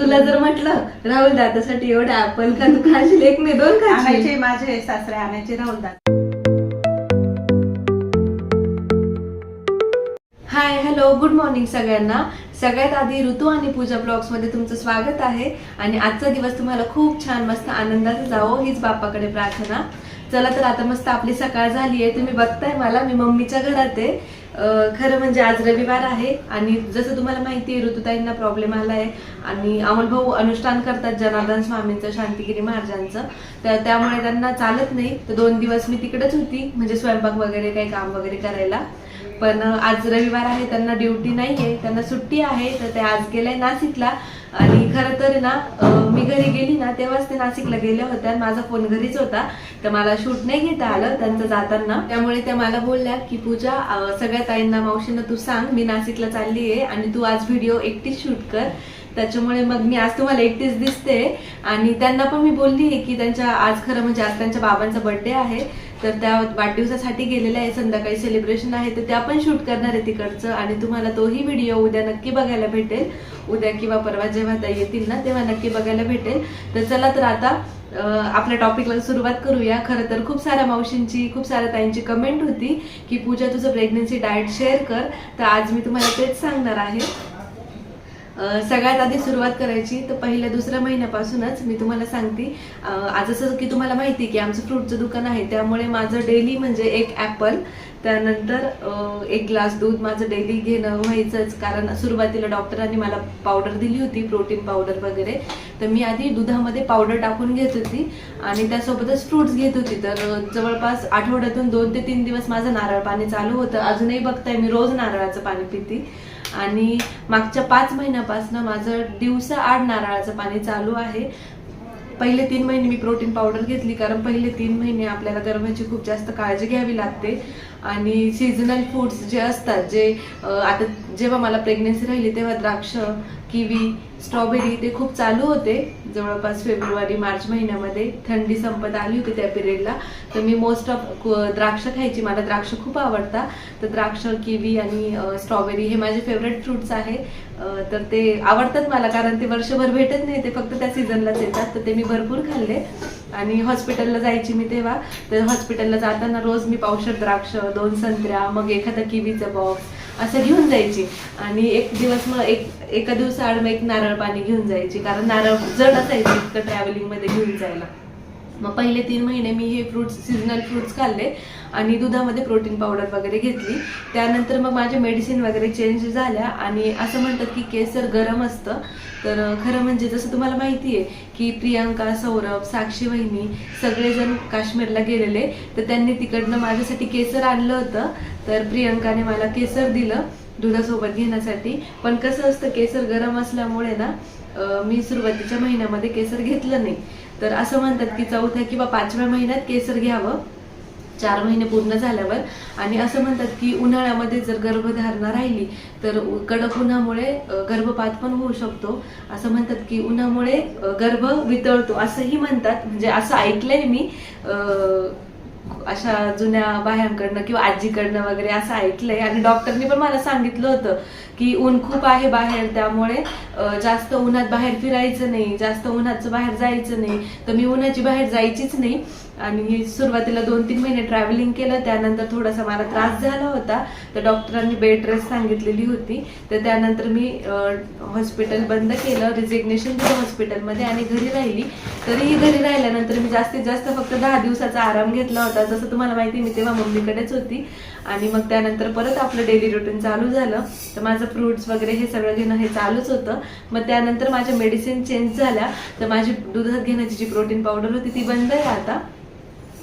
तुला जर म्हटलं राहुल दादासाठी एवढे ऍपल का तू खाशील एक नाही दोन खाशील आणायचे माझे सासरे आणायचे राहुल दादा. हाय हॅलो गुड मॉर्निंग सगळ्यांना. सगळ्यात आधी ऋतू आणि पूजा ब्लॉग्समध्ये तुमचं स्वागत आहे. आणि आजचा दिवस तुम्हाला खूप छान मस्त आनंदाचा जावो हीच बाप्पाकडे प्रार्थना. चला तर आता मस्त आपली सकाळ झाली आहे तुम्ही बघताय मला मी मम्मीच्या घरात आहे. खरं म्हणजे आज रविवार आहे आणि जसं तुम्हाला माहिती आहे ऋतुताईंना प्रॉब्लेम आला आहे आणि अमोल भाऊ अनुष्ठान करतात जनार्दन स्वामींचं शांतिगिरी महाराजांचं. तर त्यामुळे त्यांना चालत नाही. तर दोन दिवस मी तिकडेच होती म्हणजे स्वयंपाक वगैरे काही काम वगैरे करायला. पण आज रविवार आहे त्यांना ड्युटी नाही आहे त्यांना सुट्टी आहे तर ते आज गेले नाशिकला. आणि खरं तर ना मी घरी गेली ना तेव्हाच ते नाशिकला गेल्या होत्या आणि माझा फोन घरीच होता. तर मला शूट नाही घेता आलं त्यांचं जाताना. त्यामुळे त्या मला बोलल्या की पूजा सगळ्या ताईंना मावशींना तू सांग मी नाशिकला चालली आहे आणि तू आज व्हिडिओ एकटीच शूट कर. त्याच्यामुळे मग मी आज तुम्हाला एकटीच दिसते. आणि त्यांना पण मी बोलली आहे की त्यांच्या आज खरं म्हणजे आज त्यांच्या बाबांचा बर्थडे आहे. तर त्या वाढदिवसासाठी गेलेल्या आहे संध्याकाळी सेलिब्रेशन आहे तर त्या पण शूट करणार आहे तिकडचं. आणि तुम्हाला तोही व्हिडिओ उद्या नक्की बघायला भेटेल. उद्या किंवा परवा जेव्हा त्या येतील ना तेव्हा नक्की बघायला भेटेल. तर चला तर आता आपल्या टॉपिकला सुरुवात करूया. खरं तर खूप साऱ्या मावशींची खूप साऱ्या ताईंची कमेंट होती की पूजा तुझं प्रेग्नन्सी डाएट शेअर कर. तर आज मी तुम्हाला तेच सांगणार आहे. सगळ्यात आधी सुरुवात करायची तर पहिल्या दुसऱ्या महिन्यापासूनच मी तुम्हाला सांगते. आज असं की तुम्हाला माहिती आहे की आमचं फ्रूटचं दुकान आहे त्यामुळे माझं डेली म्हणजे एक ॲपल त्यानंतर एक ग्लास दूध माझं डेली घेणं व्हायचंच. कारण सुरुवातीला डॉक्टरांनी मला पावडर दिली होती प्रोटीन पावडर वगैरे. तर मी आधी दुधामध्ये पावडर टाकून घेत होती आणि त्यासोबतच फ्रुट्स घेत होती. तर जवळपास आठवड्यातून दोन ते तीन दिवस माझं नारळ पाणी चालू होतं. अजूनही बघताय मी रोज नारळाचं पाणी पिते. आणि मागच्या पाच महिन्यापासून माझं दिवसा आड नारळाचं पाणी चालू आहे. पहिले तीन महिने मी प्रोटीन पावडर घेतली कारण पहिले तीन महिने आपल्याला गर्भाची खूप जास्त काळजी घ्यावी लागते. आणि सीझनल फूड्स जे असतात जे आता जेव्हा मला प्रेग्नेन्सी राहिली तेव्हा द्राक्ष किवी स्ट्रॉबेरी ते खूप चालू होते. जवळपास फेब्रुवारी मार्च महिन्यामध्ये थंडी संपत आली होती त्या पिरियडला तर मी मोस्ट ऑफ द्राक्ष खायची. मला द्राक्ष खूप आवडतात. तर द्राक्ष किवी आणि स्ट्रॉबेरी हे माझे फेवरेट फ्रुट्स आहे. तर ते आवडतात मला कारण ते वर्षभर भेटत नाही. ते फक्त त्या सीझनलाच येतात. तर ते मी भरपूर खाल्ले. आणि हॉस्पिटलला जायची मी तेव्हा. तर हॉस्पिटलला जाताना रोज मी पावशर द्राक्ष दोन संत्र्या मग एखादा किवीचा बॉक्स असं घेऊन जायची. आणि एक दिवस मग एक एका दिवसाआड मग एक नारळ पाणी घेऊन जायची. कारण नारळ जड असायचं इतकं ट्रॅव्हलिंगमध्ये घेऊन जायला. मग पहिले तीन महिने मी हे फ्रुट्स सीझनल फ्रुट्स खाल्ले. आणि दुधामध्ये प्रोटीन पावडर वगैरे घेतली. त्यानंतर मग माझ्या मेडिसिन वगैरे चेंज झाल्या आणि असं म्हणतात की केसर गरम असतं. तर खरं म्हणजे जसं तुम्हाला माहिती आहे की प्रियांका सौरभ साक्षी वहिनी सगळेजण काश्मीरला गेलेले. तर त्यांनी तिकडनं माझ्यासाठी केसर आणलं होतं. तर प्रियंकाने मला केसर दिलं दुधासोबत घेण्यासाठी. पण कसं असतं केसर गरम असल्यामुळे ना मी सुरुवातीच्या महिन्यामध्ये केसर घेतलं नाही. तर असं म्हणतात की चौथ्या किंवा पाचव्या महिन्यात केसर घ्यावं. चार महिने पूर्ण झाल्यावर. आणि असं म्हणतात की उन्हाळ्यामध्ये जर गर्भधारणा राहिली तर कडक उन्हामुळे गर्भपात पण होऊ शकतो. असं म्हणतात की उन्हामुळे गर्भ वितळतो असंही म्हणतात. म्हणजे असं ऐकलंय मी. अशा जुन्या बाह्यांकडनं किंवा आजीकडनं वगैरे असं ऐकलंय. आणि डॉक्टरनी पण मला सांगितलं होतं की ऊन खूप आहे बाहेर त्यामुळे जास्त उन्हात बाहेर फिरायचं नाही जास्त उन्हाचं बाहेर जायचं नाही. तर मी उन्हाची बाहेर जायचीच नाही. आणि सुरुवातीला दोन तीन महिने ट्रॅव्हलिंग केलं त्यानंतर थोडासा मला त्रास झाला होता. तर डॉक्टरांनी बेड रेस्ट सांगितलेली होती. तर त्यानंतर मी हॉस्पिटल बंद केलं रिजिग्नेशन दिलं हॉस्पिटलमध्ये आणि घरी राहिली. तरीही घरी राहिल्यानंतर मी जास्तीत जास्त फक्त दहा दिवसाचा आराम घेतला होता. जसं तुम्हाला माहिती मी तेव्हा मम्मीकडेच होती. आणि मग त्यानंतर परत आपलं डेली रुटीन चालू झालं. तर माझं फ्रुट्स वगैरे हे सगळं घेणं हे चालूच होतं. मग त्यानंतर माझ्या मेडिसिन चेंज झाल्या. तर माझी दुधात घेण्याची जी प्रोटीन पावडर होती ती बंद आहे आता.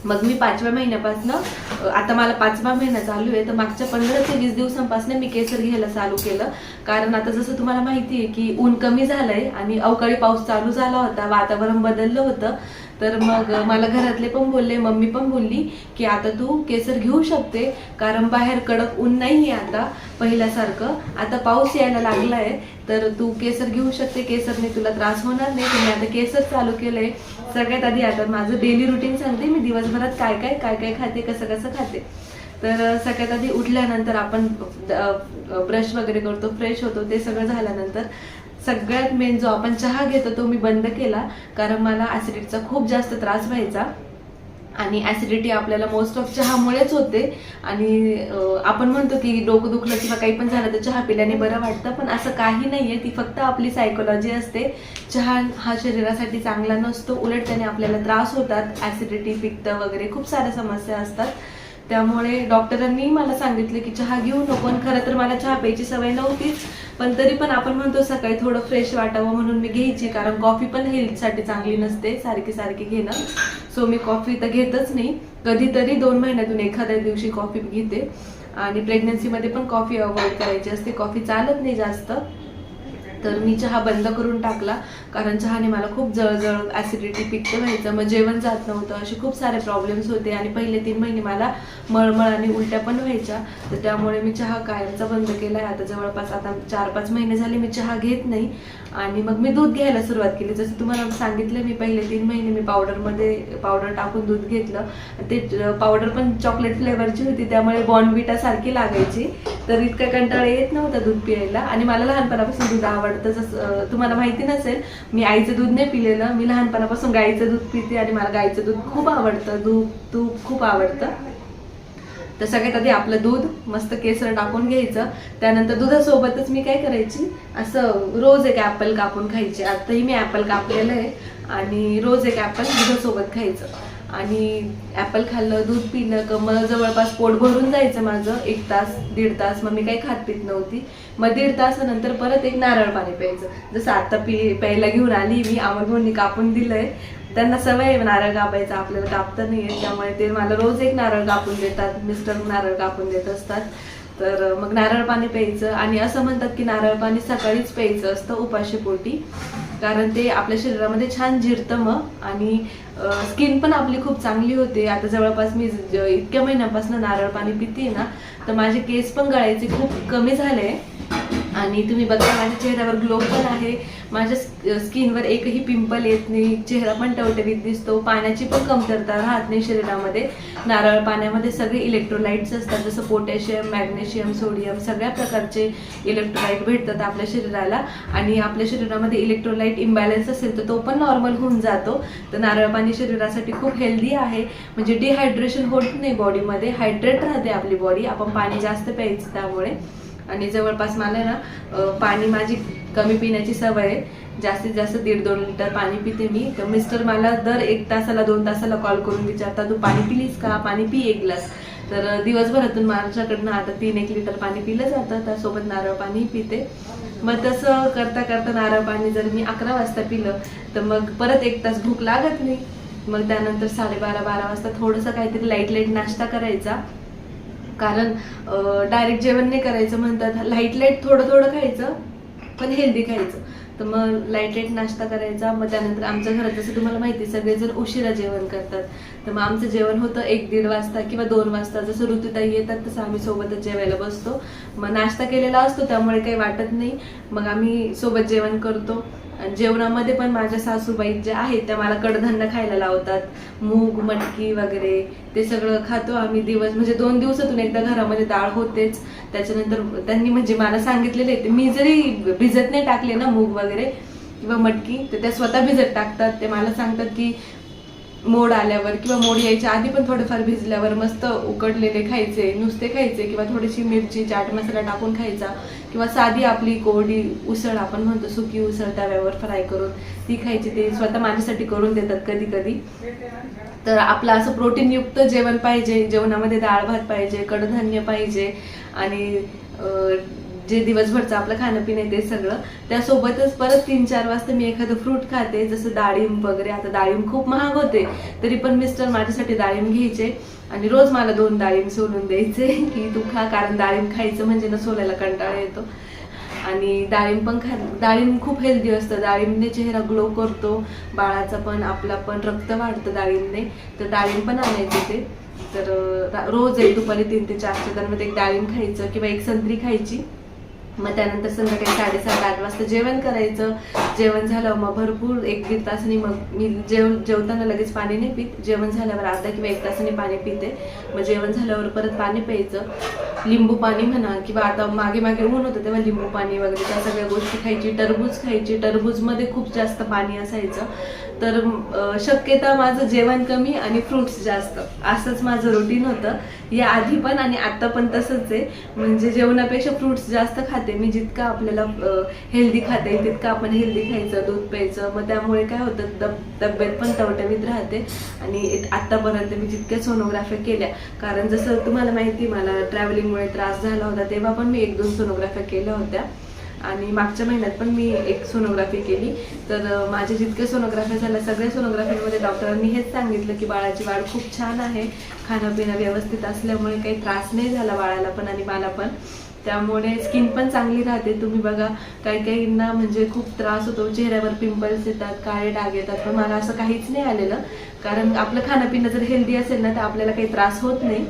मग मी पाचव्या महिन्यापासून आता मला पाचवा महिना चालू आहे तर मागच्या पंधरा ते वीस दिवसांपासून मी केसर घ्यायला चालू केलं. कारण आता जसं तुम्हाला माहिती आहे की ऊन कमी झालंय आणि अवकाळी पाऊस चालू झाला होता वातावरण बदललं होतं. तर मग मला घरातले पण बोलले मम्मी पण बोलली की आता तू केसर घेऊ शकते कारण बाहेर कडक ऊन नाही आहे आता पहिल्यासारखं. आता पाऊस यायला लागलाय तर तू केसर घेऊ शकते केसरने तुला त्रास होणार नाही. तुम्ही आता केसर चालू केलंय. सगळ्यात आधी आता माझं डेली रुटीन सांगते मी दिवसभरात काय काय काय काय खाते कसं कसं खाते. तर सगळ्यात आधी उठल्यानंतर आपण ब्रश वगैरे करतो फ्रेश होतो ते सगळं झाल्यानंतर सगळ्यात मेन जो आपण चहा घेतो तो मी बंद केला. कारण मला ॲसिडिटीचा खूप जास्त त्रास व्हायचा. आणि ॲसिडिटी आपल्याला मोस्ट ऑफ चहामुळेच होते. आणि आपण म्हणतो की डोकं दुखलं किंवा काही पण झालं तर चहा पिल्याने बरं वाटतं पण असं काही नाही आहे ती फक्त आपली सायकोलॉजी असते. चहा हा शरीरासाठी चांगला नसतो. उलट त्याने आपल्याला त्रास होतात. ॲसिडिटी पित्त वगैरे खूप साऱ्या समस्या असतात. त्यामुळे डॉक्टरांनी मला सांगितलं की चहा घेऊ नको खरं तर मला चहा प्यायची सवय नव्हतीच पण तरी पण आपण म्हणतो सकाळी थोडं फ्रेश वाटावं म्हणून मी घ्यायची कारण कॉफी पण हेल्थसाठी चांगली नसते सारखी सारखी घेणं. सो मी कॉफी तर घेतच नाही. कधीतरी दोन महिन्यातून एखाद्या दिवशी कॉफी घेते. आणि प्रेग्नन्सीमध्ये पण कॉफी अवॉइड करायची असते. कॉफी चालत नाही जास्त. तर मी चहा बंद करून टाकला कारण चहाने मला खूप जळजळ ॲसिडिटी पित्त व्हायचं. मग जेवण जात नव्हतं. असे खूप सारे प्रॉब्लेम्स होते आणि पहिले तीन महिने मला मळमळ आणि उलट्या पण व्हायच्या. तर त्यामुळे मी चहा कायमचा बंद केला आहे आता जवळपास आता चार पाच महिने झाले मी चहा घेत नाही. आणि मग मी दूध घ्यायला सुरुवात केली. जसं तुम्हाला सांगितलं मी पहिले तीन महिने मी पावडरमध्ये पावडर टाकून दूध घेतलं. ते पावडर पण चॉकलेट फ्लेवरची होती त्यामुळे बॉर्नविटा सारखी लागायची. तर इतका कंटाळा येत नव्हता दूध पियायला. आणि मला लहानपणापासून दूध आवडतं. जसं तुम्हाला माहिती नसेल मी आईचं दूध नाही पिलेलं. मी लहानपणापासून गाईचं दूध पिते आणि मला गाईचं दूध खूप आवडतं. दूध तूप खूप आवडतं. तर सगळ्यात आधी आपलं दूध मस्त केसर टाकून घ्यायचं. त्यानंतर दुधासोबतच मी काय करायची? असं रोज एक ॲपल कापून खायचे. आताही मी ॲपल कापलेलं आहे आणि रोज एक ॲपल दुधासोबत खायचं. आणि ॲपल खाल्लं दूध पिलं का मग जवळपास पोट भरून जायचं माझं. एक तास दीड तास मग मी काही खात पित नव्हती. मग दीड तासानंतर परत एक नारळ पाणी प्यायचं. जसं आता पि प्यायला घेऊन आली मी अमरभोंनी कापून दिलंय. त्यांना सवय आहे नारळ कापायचा आपल्याला कापता नाही येत त्यामुळे ते मला रोज एक नारळ कापून देतात मिस्टर नारळ कापून देत असतात. तर मग नारळ पाणी प्यायचं आणि असं म्हणतात की नारळ पाणी सकाळीच प्यायचं असतं उपाशीपोटी कारण ते आपल्या शरीरामध्ये छान जिरतं मग आणि स्किन पण आपली खूप चांगली होते. आता जवळपास मी इतक्या महिन्यापासून नारळ पाणी पिते ना तर माझे केस पण गळायचे खूप कमी झाले. आणि तुम्ही बघा माझ्या चेहऱ्यावर ग्लो पण आहे. माझ्या स्किनवर एकही पिंपल येत नाही. चेहरा पण टवटवीत दिसतो. पाण्याची पण कमतरता राहत नाही शरीरामध्ये. नारळ पाण्यामध्ये सगळे इलेक्ट्रोलाइट्स असतात जसं पोटॅशियम मॅग्नेशियम सोडियम सगळ्या प्रकारचे इलेक्ट्रोलाइट भेटतात आपल्या शरीराला. आणि आपल्या शरीरामध्ये इलेक्ट्रोलाइट इम्बॅलन्स असेल तर तो पण नॉर्मल होऊन जातो. तर नारळ पाणी शरीरासाठी खूप हेल्दी आहे. म्हणजे डिहायड्रेशन होत नाही बॉडीमध्ये हायड्रेट राहते आपली बॉडी आपण पाणी जास्त प्यायचं त्यामुळे. आणि जवळपास मला ना पाणी माझी कमी पिण्याची सवय आहे. जास्तीत जास्त दीड दोन लिटर पाणी पिते मी. तर मिस्टर मला दर एक तासाला दोन तासाला कॉल करून विचारतात तू पाणी पिलीस का? पाणी पी एक ग्लास. तर दिवसभरातून माझ्याकडनं आता तीन एक लिटर पाणी पिलं जातं. त्यासोबत नारळ पाणी पिते. मग तसं करता करता नारळ पाणी जर मी अकरा वाजता पिलं तर मग परत एक तास भूक लागत नाही. मग त्यानंतर साडेबारा बारा वाजता थोडंसं काहीतरी लाइट लाइट नाश्ता करायचा. कारण डायरेक्ट जेवण नाही करायचं म्हणतात. लाइट लाइट थोडं थोडं खायचं पण हेल्दी खायचं. तर मग लाइट लाइट नाश्ता करायचा. मग त्यानंतर आमच्या घरात जसं तुम्हाला माहिती आहे, सगळेजण उशिरा जेवण करतात. तर मग आमचं जेवण होतं एक दीड वाजता किंवा दोन वाजता. जसं ऋतुताई येतात तसं आम्ही सोबतच जेवायला बसतो. मग नाश्ता केलेला असतो त्यामुळे काही वाटत नाही. मग आम्ही सोबत जेवण करतो. आणि जेवणामध्ये पण माझ्या सासूबाई ज्या आहेत त्या मला कडधान्य खायला लावतात. मूग मटकी वगैरे ते सगळं खातो आम्ही दिवस म्हणजे दोन दिवसातून एकदा घरामध्ये डाळ होतेच. त्याच्यानंतर त्यांनी म्हणजे मला सांगितलेले ते मी जरी भिजत नाही टाकले ना मूग वगैरे किंवा मटकी तर त्या स्वतः भिजत टाकतात. ते मला सांगतात की मोड आल्यावर किंवा मोड यायच्या आधी पण थोडेफार भिजल्यावर मस्त उकडलेले खायचे नुसते खायचे किंवा थोडीशी मिरची चाट मसाला टाकून खायचा किंवा साधी आपली कोरडी उसळ आपण म्हणतो सुकी उसळ तव्यावर फ्राय करून ती खायची ते स्वतः माझ्यासाठी करून देतात कधी कधी तर आपलं असं प्रोटीनयुक्त जेवण पाहिजे जेवणामध्ये डाळ भात पाहिजे कडधान्य पाहिजे आणि जे दिवसभरचं आपलं खाणं पिणं आहे ते सगळं त्यासोबतच परत तीन चार वाजता मी एखादं फ्रूट खाते जसं डाळिंब वगैरे. आता डाळिंब खूप महाग होते तरी पण मिस्टर माझ्यासाठी डाळिंब घ्यायचे. आणि रोज मला दोन डाळिंब सोलून द्यायचे की तू खा कारण डाळिंब खायचं म्हणजे ना सोलायला कंटाळा येतो. आणि डाळिंब पण खा डाळिंब खूप हेल्दी असतं. डाळिंबने चेहरा ग्लो करतो बाळाचा पण आपला पण रक्त वाढतं डाळिंबने. तर डाळिंब पण आणायचे ते. तर रोज एक दुपारी तीन ते चारच्या दरम्यान एक डाळिंब खायचं किंवा एक संत्री खायची. मग त्यानंतर संध्याकाळी साडेसात आठ वाजता जेवण करायचं. जेवण झालं मग भरपूर एक दीड तासाने मग मी जेव जेवताना लगेच पाणी नाही पित. जेवण झाल्यावर अर्धा किंवा एक तासाने पाणी पिते. मग जेवण झाल्यावर परत पाणी प्यायचं. लिंबू पाणी म्हणा किंवा आता मागे मागे ऊन होतं तेव्हा लिंबू पाणी वगैरे त्या सगळ्या गोष्टी खायची. टरबूज खायची. टरबूजमध्ये खूप जास्त पाणी असायचं. तर शक्यता माझं जेवण कमी आणि फ्रुट्स जास्त. असंच माझं रुटीन होतं. या आधी पण आणि आत्ता पण तसंच आहे. म्हणजे जेवणापेक्षा फ्रुट्स जास्त खाते मी. जितकं आपल्याला हेल्दी खाते येईल तितकं आपण हेल्दी खायचं दूध प्यायचं. मग त्यामुळे काय होतं तब तब्येत पण टवटवीत राहते. आणि आत्तापर्यंत मी जितक्या सोनोग्राफ्या केल्या कारण जसं तुम्हाला माहिती मला ट्रॅव्हलिंगमुळे त्रास झाला होता तेव्हा पण मी एक दोन सोनोग्राफ्या केल्या होत्या. आणि मागच्या महिन्यात पण मी एक सोनोग्राफी केली. तर माझे माझ्या सोनोग्राफी सोनोग्राफ्या झाल्या सगळ्या सोनोग्राफीमध्ये डॉक्टरांनी हेच सांगितलं की बाळाची वाढ खूप छान आहे. खाणंपिणं व्यवस्थित असल्यामुळे काही त्रास नाही झाला बाळाला पण आणि मला पण. त्यामुळे स्किन पण चांगली राहते. तुम्ही बघा काही काहींना म्हणजे खूप त्रास होतो. चेहऱ्यावर पिंपल्स येतात काळे डाग येतात. पण मला असं काहीच नाही आलेलं. कारण आपलं खाणं पिणं जर हेल्दी असेल ना तर आपल्याला काही त्रास होत नाही.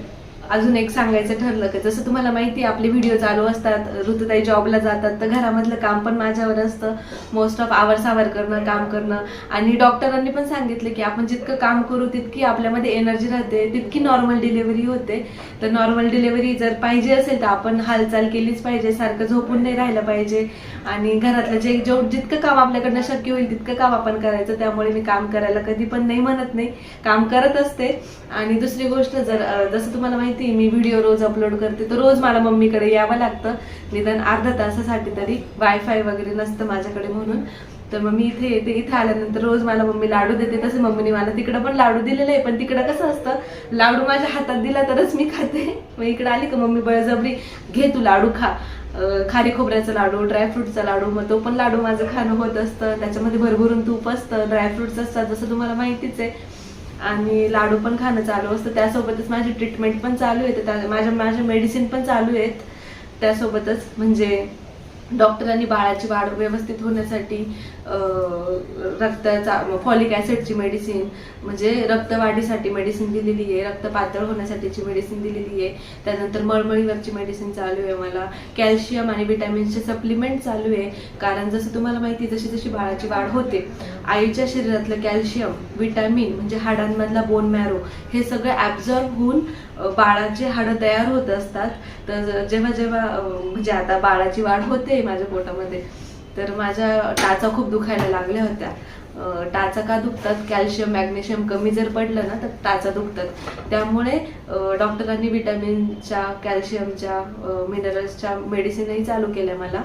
अजून एक सांगायचं ठरलं की जसं तुम्हाला माहिती आहे आपले व्हिडिओ चालू असतात ऋतुताई जॉबला जातात तर घरामधलं काम पण माझ्यावर असतं. मोस्ट ऑफ आवर सावर करणं काम करणं. आणि डॉक्टरांनी पण सांगितलं की आपण जितकं काम करू तितकी आपल्यामध्ये एनर्जी राहते तितकी नॉर्मल डिलिव्हरी होते. तर नॉर्मल डिलिव्हरी जर पाहिजे असेल तर आपण हालचाल केलीच पाहिजे सारखं झोपून नाही राहिलं पाहिजे. आणि घरातलं जे जो जितकं काम आपल्याकडनं शक्य होईल तितकं काम आपण करायचं. त्यामुळे मी काम करायला कधी पण नाही म्हणत नाही. काम करत असते. आणि दुसरी गोष्ट जर जसं तुम्हाला माहिती माहिती मी व्हिडिओ रोज अपलोड करते तर रोज मला मम्मीकडे यावं लागतं. निदान अर्धा तासासाठी तरी वायफाय वगैरे नसतं माझ्याकडे म्हणून. तर मग मी इथे येते इथे आल्यानंतर रोज मला मम्मी लाडू देते. तसं मम्मीने मला तिकडं पण लाडू दिलेले आहे पण तिकडं कसं असतं लाडू माझ्या हातात दिला तरच मी खाते. मग इकडे आली का मम्मी बळजबरी घे तू लाडू खा. खारी खोबऱ्याचा लाडू ड्रायफ्रूटचा लाडू मग तो पण लाडू माझं खाणं होत असतं. त्याच्यामध्ये भरभरून तूप असतं ड्रायफ्रुट्स असतात जसं तुम्हाला माहितीच आहे. आणि लाडू पण खाणं चालू असतं. त्यासोबतच माझी ट्रीटमेंट पण चालू आहे. त्या- माझ्या माझ्या मेडिसिन पण चालू आहेत. त्यासोबतच म्हणजे डॉक्टरांनी बाळाची वाढ व्यवस्थित होण्यासाठी रक्ताचा फॉलिक ॲसिडची मेडिसिन म्हणजे रक्तवाढीसाठी मेडिसिन दिलेली आहे रक्त पातळ होण्यासाठीची मेडिसिन दिलेली आहे. त्यानंतर मळमळीवरची मेडिसिन चालू आहे मला कॅल्शियम आणि विटॅमिन्सचे सप्लिमेंट चालू आहे. कारण जसं तुम्हाला माहिती जशी जशी बाळाची वाढ होते आईच्या शरीरातलं कॅल्शियम विटॅमिन म्हणजे हाडांमधला बोन मॅरो हे सगळं ॲब्झॉर्ब होऊन बाळाची बाळाचे हाडं तयार होत असतात. तर जेव्हा जेव्हा म्हणजे आता बाळाची वाढ होते माझ्या पोटामध्ये तर माझ्या टाचा खूप दुखायला लागल्या होत्या. टाचा का दुखतात? कॅल्शियम मॅग्नेशियम कमी जर पडलं ना तर टाचा दुखतात. त्यामुळे डॉक्टरांनी विटॅमिनच्या कॅल्शियमच्या मिनरल्सच्या मेडिसिनही चालू केल्या मला.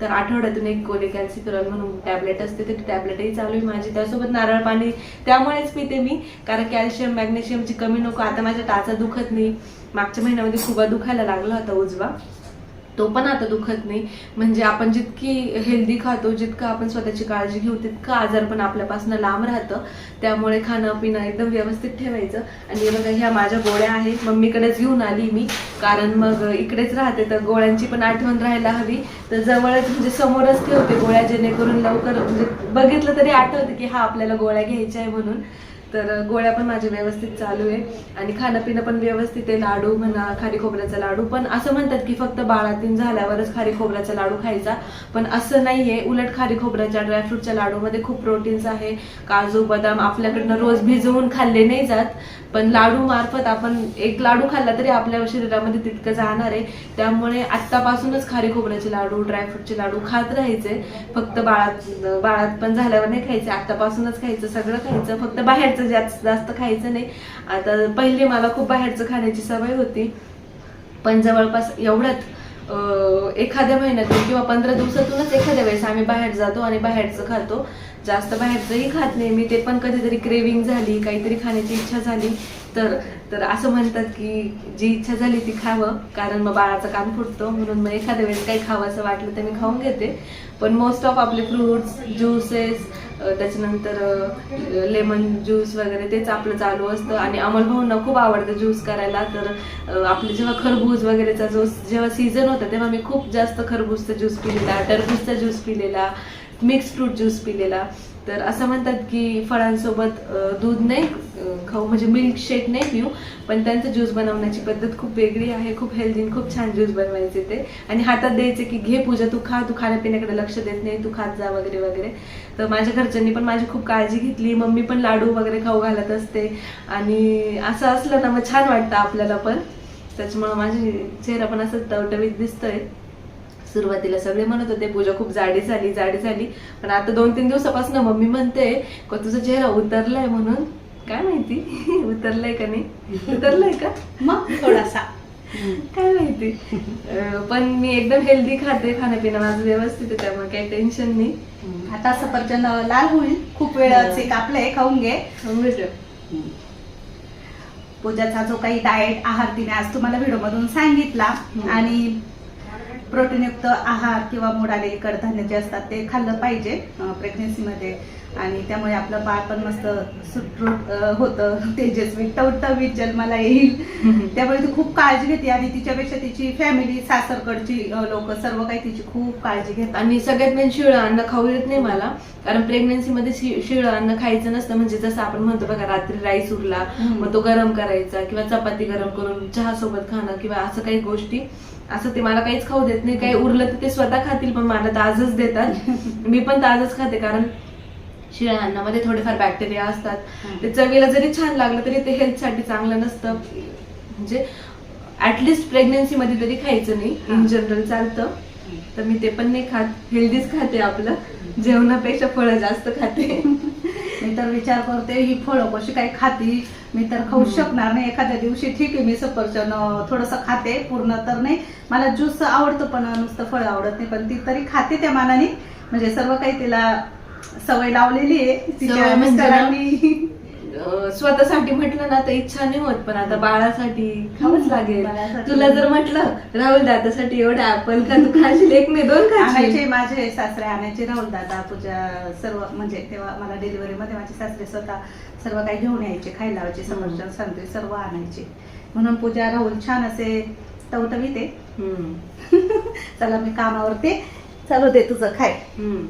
तर आठवड्यातून एक कोलेकॅल्सिफेरॉल म्हणून टॅबलेट असते ते टॅबलेटही चालू आहे माझी. त्यासोबत नारळ पाणी त्यामुळेच पिते मी कारण कॅल्शियम मॅग्नेशियमची कमी नको. आता माझ्या टाचा दुखत नाही. मागच्या महिन्यामध्ये खुबा दुखायला लागला होता उजवा. तो पण आता दुखत नाही. म्हणजे आपण जितकी हेल्दी खातो जितकं आपण स्वतःची काळजी घेऊ तितकं आजार पण आपल्यापासून लांब राहतं. त्यामुळे खाणं पिणं एकदम व्यवस्थित ठेवायचं. आणि बघा ह्या माझ्या गोळ्या आहेत. मम्मीकडेच घेऊन आली मी. कारण मग इकडेच राहते तर गोळ्यांची पण आठवण राहायला हवी. तर जवळच म्हणजे समोरच ठेवते गोळ्या जेणेकरून लवकर म्हणजे बघितलं तरी आठवतं की हा आपल्याला गोळ्या घ्यायच्या आहे म्हणून. तर गोळ्या पण माझ्या व्यवस्थित चालू आहे. आणि खाणं पिणं पण व्यवस्थित आहे. लाडू म्हणा खारी खोबऱ्याचा लाडू. पण असं म्हणतात की फक्त बाळातीन झाल्यावरच खारी खोबऱ्याचा लाडू खायचा. पण असं नाहीये. उलट खारी खोबऱ्याच्या ड्रायफ्रूटच्या लाडूमध्ये खूप प्रोटीन्स आहे. काजू बदाम आपल्याकडनं रोज भिजवून खाल्ले नाही जात. पण लाडू मार्फत आपण एक लाडू खाल्ला तरी आपल्या शरीरामध्ये तितकं जाणार आहे. त्यामुळे आत्तापासूनच खारी खोबऱ्याचे लाडू ड्रायफ्रूटचे लाडू खात राहायचे. फक्त बाळात बाळात पण झाल्यावर नाही खायचे. आत्तापासूनच खायचं. सगळं खायचं. फक्त बाहेर खायचं जास्त जास्त खायचं नाही. आता पहिले मला खूप बाहेरचं खाण्याची सवय होती. पण जवळपास एवढ्यात एखाद्या महिन्यातून किंवा पंधरा दिवसातूनच एखाद्या वेळेस आम्ही बाहेर जातो आणि बाहेरचं खातो. जास्त बाहेरचंही खात नाही. मी ते पण कधीतरी क्रेविंग झाली काहीतरी खाण्याची इच्छा झाली. तर तर असं म्हणतात की जी इच्छा झाली ती खावं. कारण मग बाळाचं कान फुटतो. म्हणून मग एखाद्या वेळेस काही खावं असं वाटलं तर मी खाऊन घेते. पण मोस्ट ऑफ आपले फ्रुट्स ज्युसेस त्याच्यानंतर लेमन ज्यूस वगैरे तेच आपलं चालू असतं. आणि अमोल भाऊंना खूप आवडतं ज्यूस करायला. तर आपलं जेव्हा खरबूज वगैरेचा जो जेव्हा सीझन होता तेव्हा मी खूप जास्त खरबूजचा ज्यूस पिलेला टरबूजचा ज्यूस पिलेला मिक्स फ्रूट ज्यूस पिलेला. तर असं म्हणतात की फळांसोबत दूध नाही खाऊ म्हणजे मिल्क शेक नाही पिऊ पण त्यांचं ज्यूस बनवण्याची पद्धत खूप वेगळी आहे खूप हेल्दी खूप छान ज्यूस बनवायचे ते. आणि हातात द्यायचे की घे पूजा तू खा तू खाण्यापिण्याकडे लक्ष देत नाही तू खात जा वगैरे वगैरे. तर माझ्या घरच्यांनी पण माझी खूप काळजी घेतली मम्मी पण लाडू वगैरे खाऊ घालत असते. आणि असं असलं ना मग छान वाटतं आपल्याला पण. त्याच्यामुळं माझी चेहरा पण असं टवटवीत दिसतोय. सुरुवातीला सगळे म्हणत होते पूजा खूप जाडी झाली जाडी झाली. पण आता दोन तीन दिवसापासून मम्मी म्हणते का तुझा चेहरा उतरलाय म्हणून. काय माहिती? उतरलाय का नाही? उतरलाय का? मग थोडासा. काय माहिती? पण मी एकदम हेल्दी खाते खाणंपिणं माझं व्यवस्थित आहे त्यामुळे काही टेन्शन नाही. आता सफरचंद लाल होईल. खूप वेळच एक आपले खाऊन घे. पूजाचा जो काही डाएट आहार तिने आज तुम्हाला व्हिडिओ मधून सांगितला. आणि प्रोटीनयुक्त आहार किंवा मोड आलेली कडधान्य जे असतात ते खाल्लं पाहिजे प्रेग्नेन्सी मध्ये आणि त्यामुळे आपलं बाळ पण मस्त सुटरूट होतं तेजस्वी टवटवीत जन्माला येईल. त्यामुळे ती खूप काळजी घेते आणि तिच्यापेक्षा तिची फॅमिली सासरकडची लोक सर्व काही तिची खूप काळजी घेतात. आणि सगळ्यात मेन शिळं अन्न खाऊ येत नाही मला कारण प्रेग्नन्सी मध्ये शि- शिळं अन्न खायचं नसतं. म्हणजे जसं आपण म्हणतो बघा रात्री राईस उरला. मग तो गरम करायचा किंवा चपाती गरम करून चहा सोबत खाणं किंवा असं काही गोष्टी असं ते मला काहीच खाऊ देत नाही. काही उरलं तर ते स्वतः खातील पण मला ताजच देतात. मी पण ताजच खाते कारण शिळ्या अन्नामध्ये थोडेफार बॅक्टेरिया असतात. ते चवीला जरी छान लागलं तरी ते हेल्थसाठी चांगलं नसतं. म्हणजे ऍटलिस्ट प्रेग्नन्सी मध्ये तरी खायचं नाही. इन. जनरल चालतं. तर मी ते पण नाही खात. हेल्दीच खाते आपलं. जेवणापेक्षा फळं जास्त खाते. मी तर विचार करते ही फळं कशी काय खाती? मी तर खाऊ. शकणार नाही. एखाद्या दिवशी ठीक आहे मी सफरचंद थोडस खाते पूर्ण तर नाही. मला ज्यूस आवडतं पण नुसतं फळ आवडत नाही पण ती तरी खाते त्या मानाने. म्हणजे सर्व काही तिला सवय लावलेली आहे. तिच्या म्हणजे मिस्टरांनी स्वतःसाठी म्हटलं ना तर इच्छा नाही होत पण आता बाळासाठी खावंच लागेल. बाळासाठी. तुला जर म्हटलं राहुल दादासाठी एवढा ऍपल का तू खाशील? एक नाही दोन आणायचे खाशील माझे सासरे आणायचे राहुल दादा पूजा सर्व म्हणजे तेव्हा मला डिलिव्हरी मध्ये माझे सासरे स्वतः सर्व काही घेऊन यायचे खायला लावायचे सफरचंद संत्री सर्व आणायचे. म्हणून पूजा राहुल छान असे टवटवीत आहे. हम्म, चला मी कामावरती चालू दे तुझं खाय. हम्म.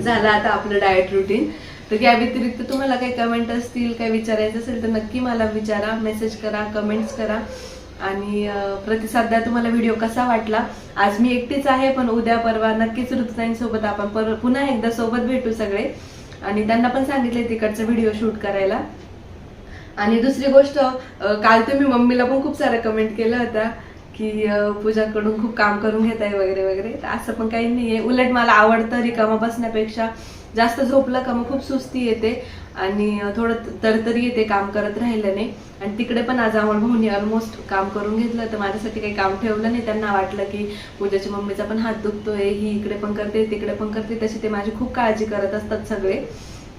झालं आता आपलं डाएट रुटीन तर या व्यतिरिक्त तुम्हाला काही कमेंट असतील काही विचारायचं असेल तर नक्की मला विचारा मेसेज करा कमेंट्स करा. आणि प्रतिसाद द्या तुम्हाला व्हिडिओ कसा वाटला? आज मी एकटीच आहे पण उद्या परवा नक्कीच ऋतुताईंसोबत आपण पर पुन्हा एकदा सोबत भेटू सगळे. आणि त्यांना पण सांगितले तिकडचा व्हिडिओ शूट करायला. आणि दुसरी गोष्ट काल तुम्ही मम्मीला पण खूप सारा कमेंट केलं होता. की पूजाकडून खूप काम करून घेताय वगैरे वगैरे. तर असं पण काही नाही आहे. उलट मला आवडतं रिकामा बसण्यापेक्षा जास्त झोपलं का मग खूप सुस्ती येते आणि थोडं तरतरी येते काम करत राहिल्याने. आणि तिकडे पण आज आम्हाला भाऊनी ऑलमोस्ट काम करून घेतलं. तर माझ्यासाठी काही काम ठेवलं नाही. त्यांना वाटलं की पूजाच्या मम्मीचा पण हात दुखतोय. ही इकडे पण करते तिकडे पण करते. तशी ते माझी खूप काळजी करत असतात सगळे.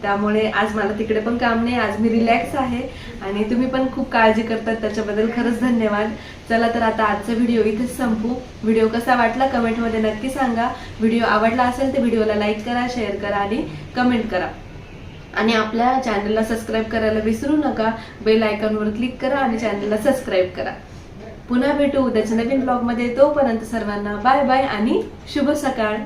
त्यामुळे आज मला तिकडे पण काम नाही आज मी रिलॅक्स आहे आणि तुम्ही पण खूप काळजी करतात त्याच्याबद्दल खरंच धन्यवाद. चला तर आता आजचा व्हिडिओ इथेच संपू. व्हिडिओ कसा वाटला कमेंटमध्ये नक्की सांगा. व्हिडिओ आवडला असेल तर व्हिडिओला लाईक करा शेअर करा आणि कमेंट करा. आणि आपल्या चॅनलला सबस्क्राईब करायला विसरू नका. बेल आयकॉनवर क्लिक करा आणि चॅनलला सबस्क्राईब करा. पुन्हा भेटू उद्याच्या नवीन ब्लॉगमध्ये तोपर्यंत सर्वांना बाय बाय आणि शुभ सकाळ.